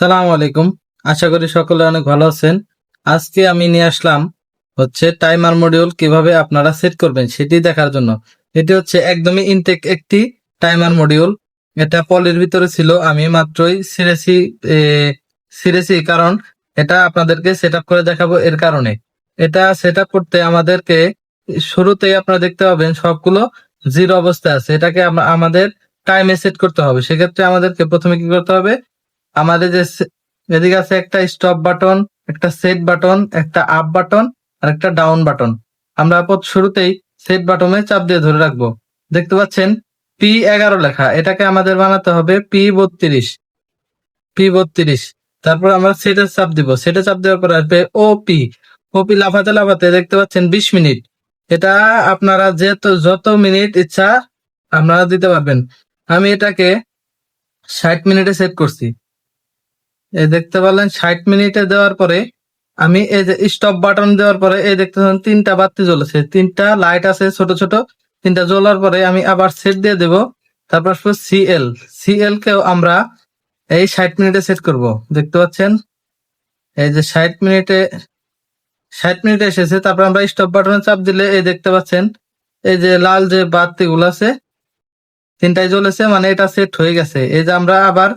সালাম আলাইকুম। আশা করি সকলে অনেক ভালো আছেন। আজকে আমি নিয়ে আসলাম হচ্ছে টাইমার মডিউল কীভাবে আপনারা সেট করবেন সেটি দেখার জন্য। এটি হচ্ছে একদমই ইনটেক একটি টাইমার মডিউল। এটা পলের ভিতরে ছিল, আমি মাত্রই সিরেছি সিরেছি কারণ এটা আপনাদেরকে সেট করে দেখাবো এর কারণে। এটা সেট করতে আমাদেরকে শুরুতেই আপনারা দেখতে পাবেন সবগুলো জিরো অবস্থায় আছে। এটাকে আমাদের টাইমে সেট করতে হবে। সেক্ষেত্রে আমাদেরকে প্রথমে কি করতে হবে? আমাদের যে এদিকে আছে একটা স্টপ বাটন একটা সেট বাটন একটা আপ বাটন আর একটা ডাউন বাটন আমরা শুরুতেই সেট বাটনে চাপ দিয়ে ধরে রাখব। দেখতে পাচ্ছেন পি এগারো লেখা। এটাকে আমাদের বানাতে হবে পি বত্রিশ। পি বত্রিশ। তারপর আমরা সেটে চাপ দিব। সেটে চাপ দেওয়ার পর আসবে ও পি ও পি লাফাতে লাফাতে দেখতে পাচ্ছেন বিশ মিনিট। এটা আপনারা যেত যত মিনিট ইচ্ছা, আপনারা দিতে পারবেন। আমি এটাকে ষাট মিনিটে সেট করছি। এই দেখতে পারলেন, ষাট মিনিটে দেওয়ার পরে আমি এই যে স্টপ বাটন দেওয়ার পরে এই দেখতে পাচ্ছেন তিনটা বাতি জ্বলেছে। তিনটা লাইট আছে ছোট ছোট, তিনটা জ্বলার পরে আমি আবার সেট দিয়ে দেব। তারপর সিএল সিএল কেও আমরা এই ষাট মিনিটে সেট করব। দেখতে পাচ্ছেন? এই যে ষাট মিনিটে ষাট মিনিটে এসেছে। তারপর আমরা স্টপ বাটনে চাপ দিলে এই দেখতে পাচ্ছেন, এই যে লাল যে বাতিগুলো আছে, তিনটাই জ্বলেছে মানে এটা সেট হয়ে গেছে। এই যে আমরা আবার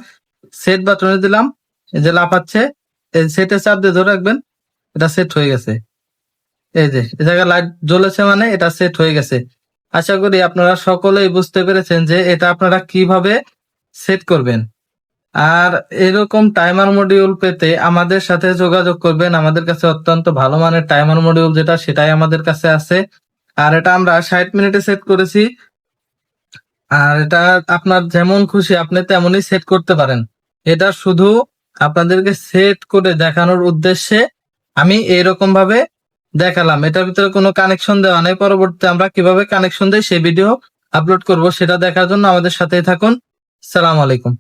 সেট বাটনে দিলাম। যে লাফাচ্ছে, এই সেটে চাপ দিয়ে ধরে রাখবেন, এটা সেট হয়ে গেছে। এই যে জায়গায় লাইট জ্বলেছে মানে এটা সেট হয়ে গেছে। আশা করি আপনারা সকলেই বুঝতে পেরেছেন যে এটা আপনারা কীভাবে সেট করবেন। আর এরকম টাইমার মডিউল পেতে আমাদের সাথে যোগাযোগ করবেন। আমাদের কাছে অত্যন্ত ভালো মানের টাইমার মডিউল যেটা, সেটাই আমাদের কাছে আছে। আর এটা আমরা ষাট মিনিটে সেট করেছি। আর এটা আপনার যেমন খুশি, আপনি তেমনই সেট করতে পারেন। এটা শুধু আপনাদেরকে সেট করে দেখানোর উদ্দেশ্যে আমি এরকম ভাবে দেখালাম। এটার ভিতরে কোনো কানেকশন দেওয়া নেই। পরবর্তীতে আমরা কীভাবে কানেকশন দেই সেই ভিডিও আপলোড করব সেটা দেখার জন্য আমাদের সাথেই থাকুন। সালাম আলাইকুম।